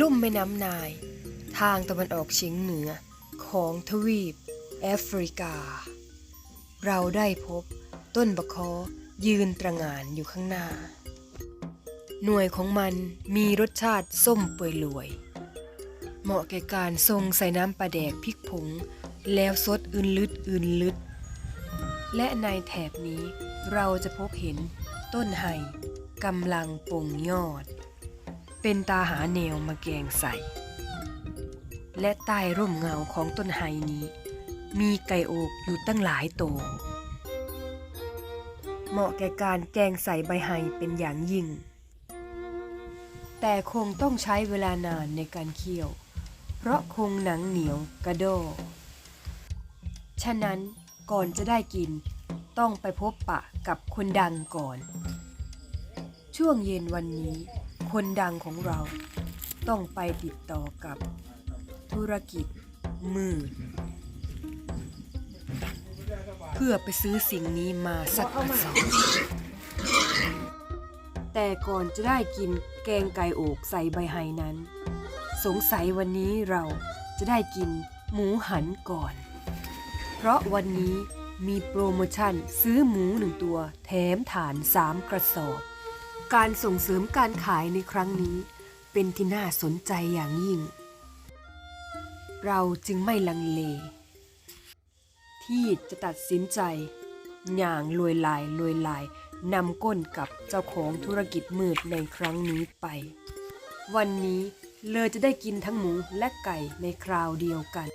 ลุ่มแม่น้ำนาย ทางตะวันออกเฉียงเหนือของทวีปแอฟริกา เราได้พบต้นบะคอยืนตระงานอยู่ข้างหน้า หน่วยของมันมีรสชาติส้มเปื่อยลวย เหมาะแก่การทรงใส่น้ำปลาแดกพริกผง แล้วซดอื่นลึดอื่นลึด และในแถบนี้เราจะพบเห็นต้นไห่กำลังปลงยอด เป็นตาหาแนวมาแกงใส่ และใต้ร่มเงาของต้นไห่นี้ มีไก่โอกอยู่ตั้งหลายตัวเหมาะแก่การแกงใส่ใบไห่เป็นอย่างยิ่ง แต่คงต้องใช้เวลานานในการเคี่ยว เพราะคงหนังเหนียวกระโดฉะนั้นก่อนจะได้กิน ต้องไปพบปะกับคนดังก่อน ช่วงเย็นวันนี้ คนดังของเราต้องไปติดต่อกับธุรกิจมืดเพื่อไปซื้อสิ่งนี้มาสักกระสอบแต่ก่อนจะได้กินแกงไก่โอกใส่ใบไฮนั้น สงสัยวันนี้เราจะได้กินหมูหันก่อน เพราะวันนี้มีโปรโมชั่นซื้อหมูหนึ่งตัว แถมฐานสามกระสอบ การส่งเสริมการขายในครั้งนี้เป็นที่น่าสนใจอย่างยิ่ง เราจึงไม่ลังเล ที่จะตัดสินใจอย่างลวยลายลวยลายนำก้นกับเจ้าของธุรกิจมืดในครั้งนี้ไป วันนี้เลยจะได้กินทั้งหมูและไก่ในคราวเดียวกัน